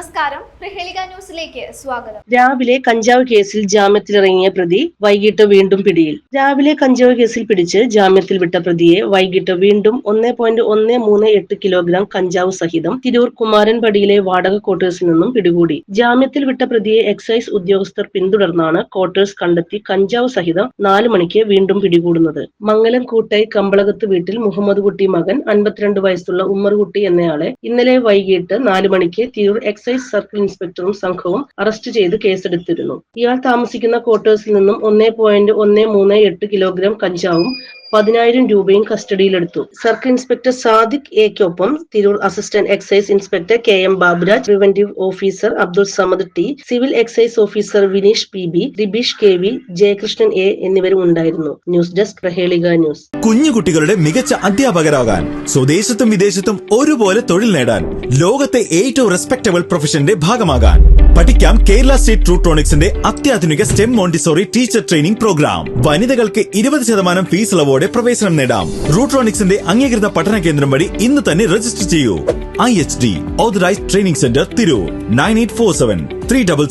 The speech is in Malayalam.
നമസ്കാരം. പ്രഹേളിക ന്യൂസിലേക്ക് സ്വാഗതം. രാവിലെ കഞ്ചാവ് കേസിൽ ജാമ്യത്തിലിറങ്ങിയ പ്രതി വൈകിട്ട് വീണ്ടും പിടിയിൽ. രാവിലെ കഞ്ചാവ് കേസിൽ പിടിച്ച് ജാമ്യത്തിൽ വിട്ട പ്രതിയെ വൈകിട്ട് വീണ്ടും ഒന്നേ പോയിന്റ് ഒന്ന് മൂന്ന് എട്ട് കിലോഗ്രാം കഞ്ചാവ് സഹിതം തിരൂർ കുമാരൻപടിയിലെ വാടക ക്വാർട്ടേഴ്സിൽ നിന്നും പിടികൂടി. ജാമ്യത്തിൽ വിട്ട പ്രതിയെ എക്സൈസ് ഉദ്യോഗസ്ഥർ പിന്തുടർന്നാണ് ക്വാർട്ടേഴ്സ് കണ്ടെത്തി കഞ്ചാവ് സഹിതം നാല് മണിക്ക് വീണ്ടും പിടികൂടുന്നത്. മംഗലം കൂട്ടായി കമ്പളകത്ത് വീട്ടിൽ മുഹമ്മദ് കുട്ടി മകൻ അൻപത്തിരണ്ട് വയസ്സുള്ള ഉമ്മർകുട്ടി എന്നയാളെ ഇന്നലെ വൈകിട്ട് നാല് മണിക്ക് തിരൂർ എക്സൈസ് സർക്കിൾ ഇൻസ്പെക്ടറും സംഘവും അറസ്റ്റ് ചെയ്ത് കേസെടുത്തിരുന്നു. ഇയാൾ താമസിക്കുന്ന ക്വാർട്ടേഴ്സിൽ നിന്നും ഒന്നേ പോയിന്റ് ഒന്നേ മൂന്ന് എട്ട് കിലോഗ്രാം കഞ്ചാവും പതിനായിരം രൂപയും കസ്റ്റഡിയിലെടുത്തു. Circle inspector Sadiq എക്കൊപ്പം Tirur assistant excise inspector K M Baburaj preventive officer Abdul Samad T civil excise officer Vineesh P B Ribeesh K V Jayakrishnan A എന്നിവരും ഉണ്ടായിരുന്നു. News desk Prahelika news. കുഞ്ഞുകുട്ടികളുടെ മികച്ച അധ്യാപകരാകാൻ സ്വദേശത്തും വിദേശത്തും ഒരുപോലെ തൊഴിൽ നേടാൻ ലോകത്തെ ഏറ്റവും റെസ്പെക്ടബിൾ പ്രൊഫഷന്റെ ഭാഗമാകാൻ. പഠിക്കാം കേരള സ്റ്റേറ്റ് ട്രൂട്രോണിക്സിന്റെ അത്യാധുനിക STEM Montessori teacher training programme വനിതകൾക്ക് ഇരുപത് ശതമാനം ഫീസ് ഇളവോടെ പ്രവേശനം നേടാം. റൂട്രോണിക്സിന്റെ അംഗീകൃത പഠന കേന്ദ്രം വഴി ഇന്ന് തന്നെ രജിസ്റ്റർ ചെയ്യൂ. I H D authorised training centre Tirur. Nine eight four seven three double